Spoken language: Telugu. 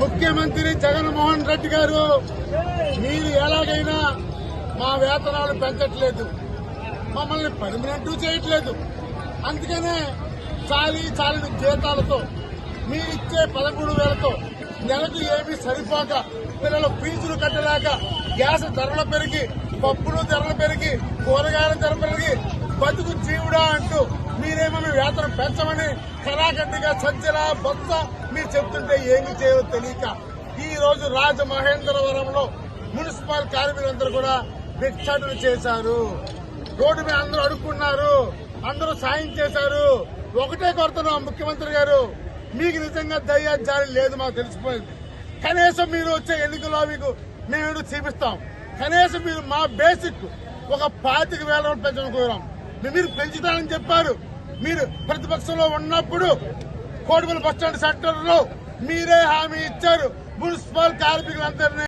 ముఖ్యమంత్రి జగన్మోహన్ రెడ్డి గారు మీరు ఎలాగైనా మా వేతనాలు పెంచట్లేదు. మమ్మల్ని పర్మనెంట్ చేయట్లేదు. అందుకనే చాలీ చాలిన జీతాలతో మీరిచ్చే పదమూడు వేలతో నెలకు ఏమీ సరిపోక పిల్లలు ఫీజులు కట్టలేక గ్యాస్ ధరలు పెరిగి పప్పులు ధరలు పెరిగి కూరగాయల ధర పెరిగి బతుకు జీవుడా అంటూ వేతనం పెంచమని కరాఖండిగా సజ్జల బొత్స మీరు చెప్తుంటే ఏమి చేయో తెలియక ఈ రోజు రాజమహేంద్రవరంలో మున్సిపల్ కార్మికులందరూ కూడా భిక్షాటన చేశారు. రోడ్డు మీద అందరూ అడుక్కున్నారు. అందరూ సాయం చేశారు. ఒకటే కొడుతున్నాం ముఖ్యమంత్రి గారు మీకు నిజంగా దయ్యా జాలి లేదు మాకు తెలిసిపోయింది. కనీసం మీరు వచ్చే ఎన్నికల్లో మీకు మేము చూపిస్తాం. కనీసం మీరు మా బేసిక్ ఒక పాతిక వేల పెంచడం కోరాం. మీరు పెంచుతారని చెప్పారు. మీరు ప్రతిపక్షంలో ఉన్నప్పుడు కోటిపల్లి బస్టాండ్ సెంటర్లో మీరే హామీ ఇచ్చారు. మున్సిపల్ కార్మికులందరినీ